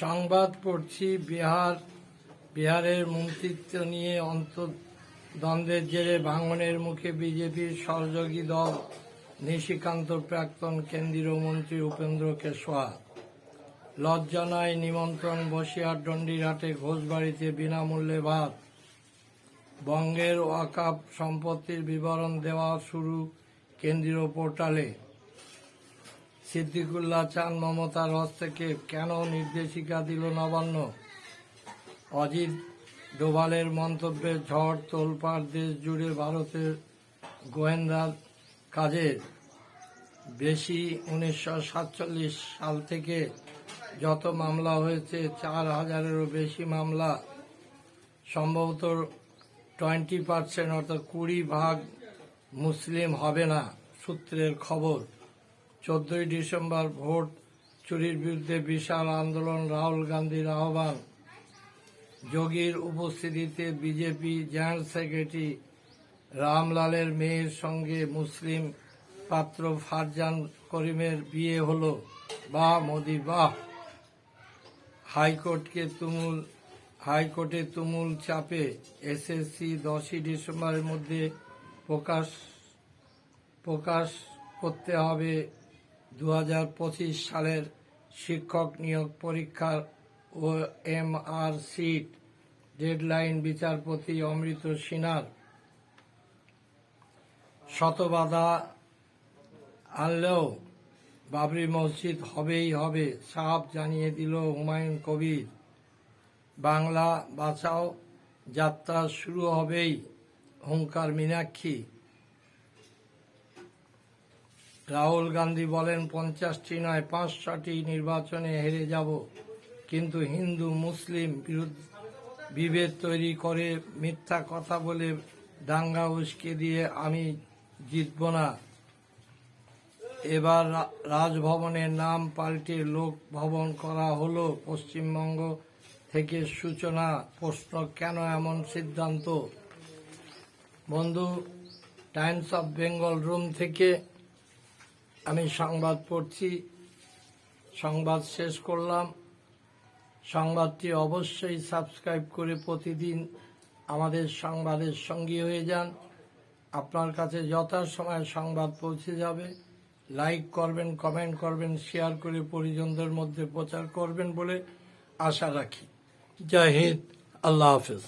সংবাদ পড়ছি বিহার, বিহারের মন্ত্রিত্ব নিয়ে অন্তর্দ্বন্দ্বের জেরে ভাঙনের মুখে বিজেপির সহযোগী দল নিশিকান্ত প্রাক্তন কেন্দ্রীয় মন্ত্রী উপেন্দ্র কেশোয়া। লজ্জানায় নিমন্ত্রণ বসিয়ার দণ্ডিরহাটে ঘোষবাড়িতে বিনামূল্যে ভাত। বঙ্গের ওয়াকাপ সম্পত্তির বিবরণ দেওয়া শুরু কেন্দ্রীয় পোর্টালে। সিদ্দিকুল্লাহ চান মমতার হস্তকে কেন নির্দেশিকা দিল নবান্ন? অজিত ডোভালের মন্তব্যে ঝড় তোলপাড় দেশ জুড়ে ভারতের গোয়েন্দা কাজের বেশি উনিশশো সাতচল্লিশ সাল থেকে যত মামলা হয়েছে, চার হাজারেরও বেশি মামলা, সম্ভবত টোয়েন্টি পার্সেন্ট অর্থাৎ কুড়ি ভাগ মুসলিম হবে না সূত্রের খবর। চোদ্দই ডিসেম্বর ভোট চুরির বিরুদ্ধে বিশাল আন্দোলন, রাহুল গান্ধীর আহ্বান। যোগীর উপস্থিতিতে বিজেপি জেনারেল সেক্রেটারি রামলালের মেয়ের সঙ্গে মুসলিম পাত্র ফারজান করিমের বিয়ে হলো। বাহ মোদি, বাহ। হাইকোর্টকে তুমুল, হাইকোর্টে তুমুল চাপে এসএসসি দশই ডিসেম্বরের মধ্যে প্রকাশ প্রকাশ করতে হবে দু হাজার পঁচিশ সালের শিক্ষক নিয়োগ পরীক্ষার ও এমআর সিট ডেডলাইন বিচারপতি অমৃত সিনহার শতবাধা আনলেও বাবরি মসজিদ হবেই হবে, সাফ জানিয়ে দিল হুমায়ুন কবির। বাংলা বাঁচাও, যাত্রা শুরু হবেই, হুঙ্কার মীনাক্ষী। রাহুল গান্ধী বলেন, পঞ্চাশটি নয়, পাঁচশোটি নির্বাচনে হেরে যাব। কিন্তু হিন্দু, মুসলিম বিভেদ তৈরি করে মিথ্যা কথা বলে দাঙ্গা উস্কে দিয়ে আমি জিতব না। এবার রাজভবনের নাম পাল্টে লোক ভবন করা হলো পশ্চিমবঙ্গ থেকে সূচনা। প্রশ্ন, কেন এমন সিদ্ধান্ত? বন্ধু, টাইমস অফ বেঙ্গল রুম থেকে আমি সংবাদ পড়ছি, সংবাদ শেষ করলাম। সংবাদটি অবশ্যই সাবস্ক্রাইব করে প্রতিদিন আমাদের সংবাদের সঙ্গী হয়ে যান। আপনার কাছে যথাসময়ে সংবাদ পৌঁছে যাবে। লাইক করবেন, কমেন্ট করবেন, শেয়ার করে পরিজনদের মধ্যে প্রচার করবেন বলে আশা রাখি। জয় হিন্দ, আল্লাহ হাফেজ।